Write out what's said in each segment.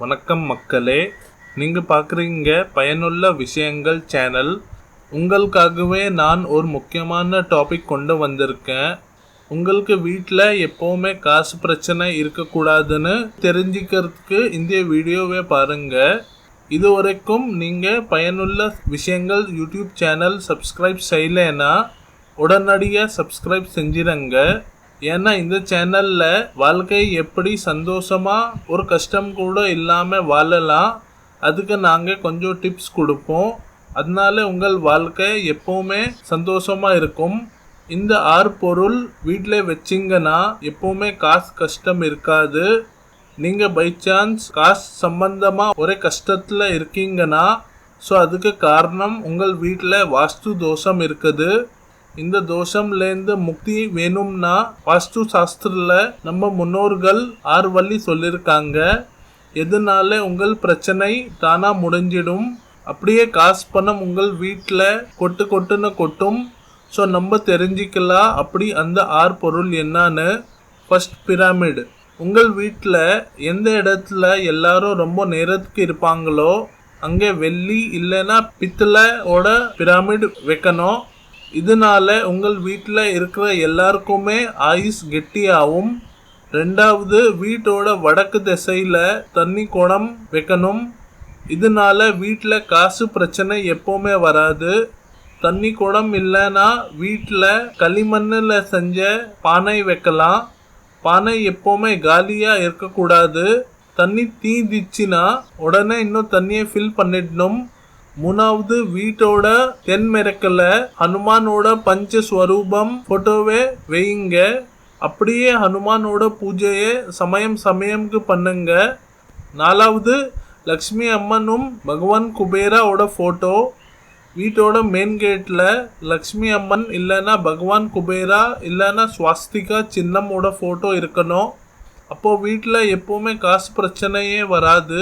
வணக்கம் மக்களே நீங்கள் பார்க்குறீங்க பயனுள்ள விஷயங்கள் சேனல். உங்களுக்காகவே நான் ஒரு முக்கியமான டாபிக் கொண்டு வந்திருக்கேன். உங்களுக்கு வீட்டில் எப்போவுமே காசு பிரச்சனை இருக்கக்கூடாதுன்னு தெரிஞ்சுக்கிறதுக்கு இந்த வீடியோவை பாருங்கள் இது வரைக்கும் நீங்கள் பயனுள்ள விஷயங்கள் யூடியூப் சேனல் சப்ஸ்கிரைப் செய்யலைன்னா உடனடியாக சப்ஸ்கிரைப் செஞ்சிருங்க. ஏன்னா இந்த சேனலில் வாழ்க்கை எப்படி சந்தோஷமாக ஒரு கஷ்டம் கூட இல்லாமல் வாழலாம். அதுக்கு நாங்கள் கொஞ்சம் டிப்ஸ் கொடுப்போம். அதனால உங்கள் வாழ்க்கை எப்போவுமே சந்தோஷமாக இருக்கும். இந்த ஆறு பொருள் வீட்டில் வச்சிங்கன்னா எப்போவுமே காசு கஷ்டம் இருக்காது. நீங்கள் பை சான்ஸ் காசு சம்பந்தமாக ஒரே கஷ்டத்தில் இருக்கீங்கன்னா ஸோ அதுக்கு காரணம் உங்கள் வீட்டில் வாஸ்து தோஷம் இருக்குது. இந்த தோஷம்லேருந்து முக்தி வேணும்னா வாஸ்து சாஸ்திரில் நம்ம முன்னோர்கள் ஆறு வழி சொல்லியிருக்காங்க எதனால உங்கள் பிரச்சனை தானாக முடிஞ்சிடும். அப்படியே காசு பணம் உங்கள் வீட்டில் கொட்டு கொட்டுன்னு கொட்டும். ஸோ நம்ம தெரிஞ்சுக்கலாம் அப்படி அந்த ஆறு பொருள் என்னன்னு? ஃபஸ்ட் பிராமிடு உங்கள் வீட்டில் எந்த இடத்துல எல்லாரும் ரொம்ப நேரத்துக்கு இருப்பாங்களோ அங்கே வெள்ளி இல்லைன்னா பித்தளோட பிராமிட் வைக்கணும். இதனால உங்கள் வீட்டில் இருக்கிற எல்லாருக்குமே ஆயுஸ் கெட்டியாகும் ரெண்டாவது வீட்டோட வடக்கு திசையில் தண்ணி குடம் வைக்கணும். இதனால வீட்டில் காசு பிரச்சனை எப்போவுமே வராது. தண்ணி குடம் இல்லைன்னா வீட்டில் களிமண்ணில் செஞ்ச பானை வைக்கலாம். பானை எப்போவுமே காலியாக இருக்கக்கூடாது. தண்ணி தீந்துச்சுன்னா உடனே இன்னும் தண்ணியை ஃபில் பண்ணிடணும். மூணாவது வீட்டோட தென்மெரக்கல ஹனுமானோட பஞ்சஸ்வரூபம் போட்டோவே வையுங்க. அப்படியே ஹனுமானோட பூஜையை சமயம் சமயம்க்கு பண்ணுங்க. நாலாவது லக்ஷ்மி அம்மனும் பகவான் குபேராவோட ஃபோட்டோ வீட்டோட மெயின் கேட்டில் லக்ஷ்மி அம்மன் இல்லைன்னா பகவான் குபேரா இல்லைன்னா ஸ்வாஸ்திகா சின்னமோட ஃபோட்டோ இருக்கணும். அப்போது வீட்டில் எப்போவுமே காசு பிரச்சனையே வராது.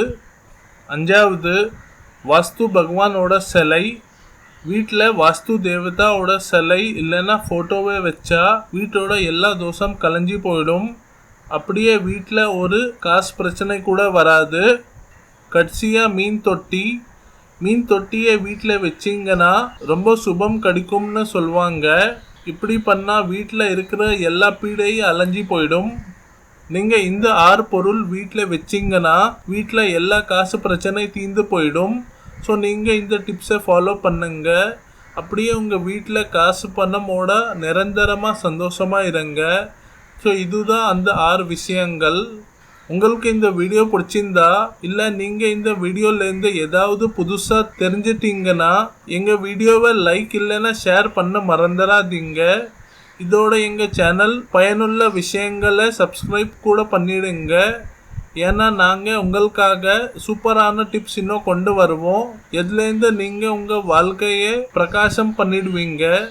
அஞ்சாவது வாஸ்து பகவானோட சிலை வீட்டில் வாஸ்து தேவதாவோட சிலை இல்லைன்னா ஃபோட்டோவை வச்சா வீட்டோட எல்லா தோஷம் கலைஞ்சி போயிடும். அப்படியே வீட்டில் ஒரு காசு பிரச்சனை கூட வராது. கடைசியாக மீன் தொட்டி. மீன் தொட்டியை வீட்டில் வச்சிங்கன்னா ரொம்ப சுபம் கிடைக்கும்னு சொல்லுவாங்க. இப்படி பண்ணால் வீட்டில் இருக்கிற எல்லா பீடையும் அலைஞ்சி போயிடும். நீங்கள் இந்த ஆறு பொருள் வீட்டில் வச்சிங்கன்னா வீட்டில் எல்லா காசு பிரச்சனை தீர்ந்து போயிடும். ஸோ நீங்கள் இந்த டிப்ஸை ஃபாலோ பண்ணுங்க. அப்படியே உங்கள் வீட்டில் காசு பணமோட நிரந்தரமாக சந்தோஷமாக இருங்க. ஸோ இதுதான் அந்த ஆறு விஷயங்கள். உங்களுக்கு இந்த வீடியோ பிடிச்சிருந்தா இல்லை நீங்கள் இந்த வீடியோலேருந்து ஏதாவது புதுசாக தெரிஞ்சிட்டிங்கன்னா எங்கள் வீடியோவை லைக் இல்லைன்னா ஷேர் பண்ண மறந்துடாதீங்க. இதோட எங்கள் சேனல் பயனுள்ள விஷயங்களை சப்ஸ்கிரைப் கூட பண்ணிடுங்க. ஏன்னா நாங்கள் உங்களுக்காக சூப்பரான டிப்ஸ் இன்னும் கொண்டு வருவோம். எதுலேருந்து நீங்கள் உங்கள் வாழ்க்கையை பிரகாசம் பண்ணிடுவீங்க?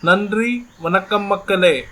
நன்றி வணக்கம் மக்களே.